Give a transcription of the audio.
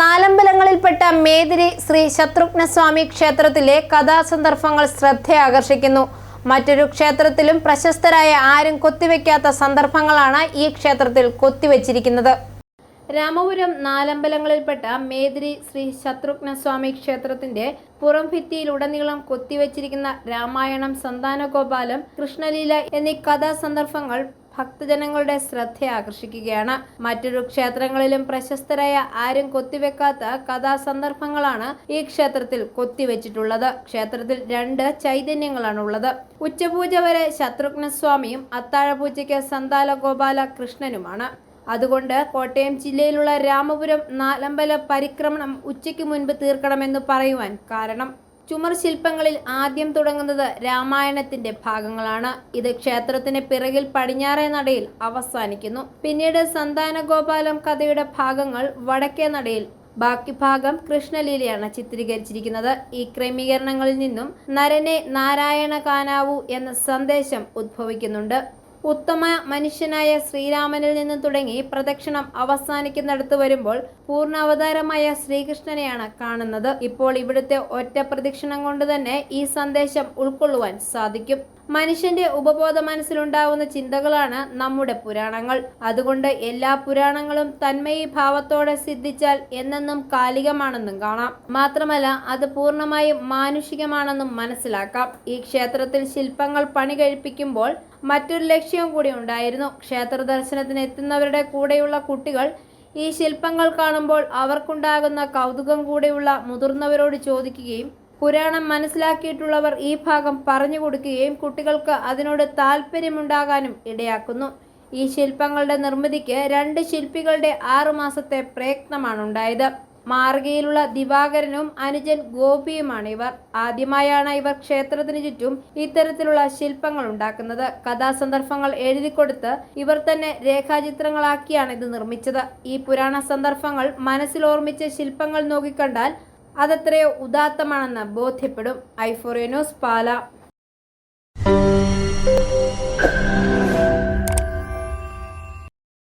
നാലമ്പലങ്ങളിൽപ്പെട്ട മേതിരി ശ്രീ ശത്രുഘ്നസ്വാമി ക്ഷേത്രത്തിലെ കഥാസന്ദർഭങ്ങൾ ശ്രദ്ധയാകർഷിക്കുന്നു. മറ്റൊരു ക്ഷേത്രത്തിലും പ്രശസ്തരായ ആരും കൊത്തിവെക്കാത്ത സന്ദർഭങ്ങളാണ് ഈ ക്ഷേത്രത്തിൽ കൊത്തിവെച്ചിരിക്കുന്നത്. രാമപുരം നാലമ്പലങ്ങളിൽപ്പെട്ട മേതിരി ശ്രീ ശത്രുഘ്നസ്വാമി ക്ഷേത്രത്തിന്റെ പുറം ഭിത്തിയിലുടനീളം കൊത്തിവെച്ചിരിക്കുന്ന രാമായണം സന്താനഗോപാലം കൃഷ്ണലീല എന്നീ കഥാസന്ദർഭങ്ങൾ ഭക്തജനങ്ങളുടെ ശ്രദ്ധ ആകർഷിക്കുകയാണ് മറ്റൊരു ക്ഷേത്രങ്ങളിലും പ്രശസ്തരായ ആരും കൊത്തിവെക്കാത്ത കഥാസന്ദർഭങ്ങളാണ് ഈ ക്ഷേത്രത്തിൽ കൊത്തിവെച്ചിട്ടുള്ളത്. ക്ഷേത്രത്തിൽ രണ്ട് ചൈതന്യങ്ങളാണ് ഉള്ളത് ഉച്ചപൂജ വരെ ശത്രുഘ്ന സ്വാമിയും അത്താഴപൂജയ്ക്ക് സന്താല ഗോപാല കൃഷ്ണനുമാണ് അതുകൊണ്ട് കോട്ടയം ജില്ലയിലുള്ള രാമപുരം നാലമ്പല പരിക്രമണം ഉച്ചയ്ക്ക് മുൻപ് തീർക്കണമെന്ന് പറയുവാൻ കാരണം ചുമർ ശില്പങ്ങളിൽ ആദ്യം തുടങ്ങുന്നത് രാമായണത്തിന്റെ ഭാഗങ്ങളാണ്. ഇത് ക്ഷേത്രത്തിന് പിറകിൽ പടിഞ്ഞാറേ നടയിൽ അവസാനിക്കുന്നു. പിന്നീട് സന്താനഗോപാലം കഥയുടെ ഭാഗങ്ങൾ വടക്കേ നടയിൽ. ബാക്കി ഭാഗം കൃഷ്ണലീലയാണ് ചിത്രീകരിച്ചിരിക്കുന്നത്. ഈ ക്രമീകരണങ്ങളിൽ നിന്നും നരനെ നാരായണ കാനാവു എന്ന സന്ദേശം ഉദ്ഭവിക്കുന്നുണ്ട് ഉത്തമ മനുഷ്യനായ ശ്രീരാമനിൽ നിന്ന് തുടങ്ങി പ്രദക്ഷിണം അവസാനിക്കുന്നിടത്ത് വരുമ്പോൾ പൂർണാവതാരമായ ശ്രീകൃഷ്ണനെയാണ് കാണുന്നത്. ഇപ്പോൾ ഇവിടുത്തെ ഒറ്റ പ്രദക്ഷിണം കൊണ്ട് തന്നെ ഈ സന്ദേശം ഉൾക്കൊള്ളുവാൻ സാധിക്കും. മനുഷ്യന്റെ ഉപബോധ മനസ്സിലുണ്ടാവുന്ന ചിന്തകളാണ് നമ്മുടെ പുരാണങ്ങൾ. അതുകൊണ്ട് എല്ലാ പുരാണങ്ങളും തന്മയി ഭാവത്തോടെ സിദ്ധിച്ചാൽ എന്നെന്നും കാലികമാണെന്നും കാണാം. മാത്രമല്ല അത് പൂർണമായും മാനുഷികമാണെന്നും മനസ്സിലാക്കാം. ഈ ക്ഷേത്രത്തിൽ ശില്പങ്ങൾ പണി കഴിപ്പിക്കുമ്പോൾ മറ്റൊരു ലക്ഷ്യവും കൂടി ഉണ്ടായിരുന്നു. ക്ഷേത്ര ദർശനത്തിന് എത്തുന്നവരുടെ കൂടെയുള്ള കുട്ടികൾ ഈ ശില്പങ്ങൾ കാണുമ്പോൾ അവർക്കുണ്ടാകുന്ന കൗതുകം കൂടെയുള്ള മുതിർന്നവരോട് ചോദിക്കുകയും പുരാണം മനസ്സിലാക്കിയിട്ടുള്ളവർ ഈ ഭാഗം പറഞ്ഞു കൊടുക്കുകയും കുട്ടികൾക്ക് അതിനോട് താല്പര്യമുണ്ടാകാനും ഇടയാക്കുന്നു. ഈ ശില്പങ്ങളുടെ നിർമ്മിതിക്ക് രണ്ട് ശില്പികളുടെ ആറുമാസത്തെ പ്രയത്നമാണുണ്ടായത്. മാർഗയിലുള്ള ദിവാകരനും അനുജൻ ഗോപിയുമാണ് ഇവർ ആദ്യമായാണ് ഇവർ ക്ഷേത്രത്തിന് ചുറ്റും ഇത്തരത്തിലുള്ള ശില്പങ്ങൾ ഉണ്ടാക്കുന്നത്. കഥാസന്ദർഭങ്ങൾ എഴുതിക്കൊടുത്ത് ഇവർ തന്നെ രേഖാചിത്രങ്ങളാക്കിയാണ് ഇത് നിർമ്മിച്ചത്. ഈ പുരാണ സന്ദർഭങ്ങൾ മനസ്സിലോർമ്മിച്ച ശില്പങ്ങൾ നോക്കിക്കണ്ടാൽ അതെത്രയോ ഉദാത്തമാണെന്ന് ബോധ്യപ്പെടും. Euphoria news Pala.